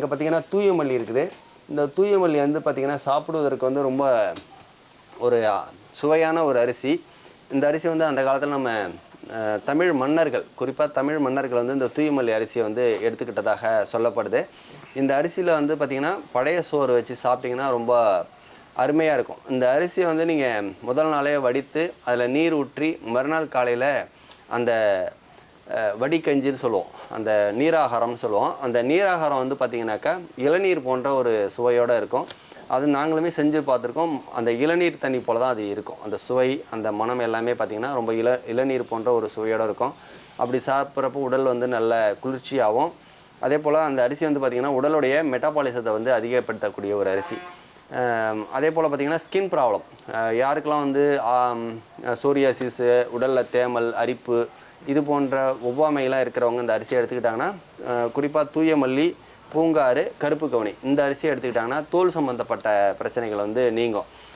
இங்கே பார்த்தீங்கன்னா தூயமல்லி இருக்குது. இந்த தூயமல்லி வந்து பார்த்திங்கன்னா சாப்பிடுவதற்கு வந்து ரொம்ப ஒரு சுவையான ஒரு அரிசி. இந்த அரிசி வந்து அந்த காலத்தில் நம்ம தமிழ் மன்னர்கள் குறிப்பாக தமிழ் மன்னர்கள் வந்து இந்த தூயமல்லி அரிசியை வந்து எடுத்துக்கிட்டதாக சொல்லப்படுது. இந்த அரிசியில் வந்து பார்த்திங்கன்னா பழைய சோறு வச்சு சாப்பிட்டிங்கன்னா ரொம்ப அருமையாக இருக்கும். இந்த அரிசியை வந்து நீங்கள் முதல் நாளே வடித்து அதில் நீர் ஊற்றி மறுநாள் காலையில் அந்த வடிக்கஞ்சின்னு சொல்லுவோம். அந்த நீராகாரம்னு சொல்லுவோம். அந்த நீராகாரம் வந்து பார்த்திங்கனாக்கா இளநீர் போன்ற ஒரு சுவையோடு இருக்கும். அது நாங்களுமே செஞ்சு பார்த்துருக்கோம். அந்த இளநீர் தண்ணி போல தான் அது இருக்கும். அந்த சுவை அந்த மனம் எல்லாமே பார்த்திங்கன்னா ரொம்ப இள இளநீர் போன்ற ஒரு சுவையோடு இருக்கும். அப்படி சாப்பிட்றப்போ உடல் வந்து நல்ல குளிர்ச்சியாகும். அதே போல் அந்த அரிசி வந்து பார்த்திங்கன்னா உடலுடைய மெட்டாபாலிசத்தை வந்து அதிகப்படுத்தக்கூடிய ஒரு அரிசி. அதே போல் பார்த்திங்கன்னா ஸ்கின் ப்ராப்ளம் யாருக்கெல்லாம் வந்து சோரியாசிஸு உடலில் தேமல் அரிப்பு இது போன்ற ஒவ்வாமையெல்லாம் இருக்கிறவங்க இந்த அரிசியை எடுத்துக்கிட்டாங்கன்னா குறிப்பாக தூய மல்லி பூங்காறு கருப்பு கவுனி இந்த அரிசியை எடுத்துக்கிட்டாங்கன்னா தோல் சம்மந்தப்பட்ட பிரச்சனைகள் வந்து நீங்கும்.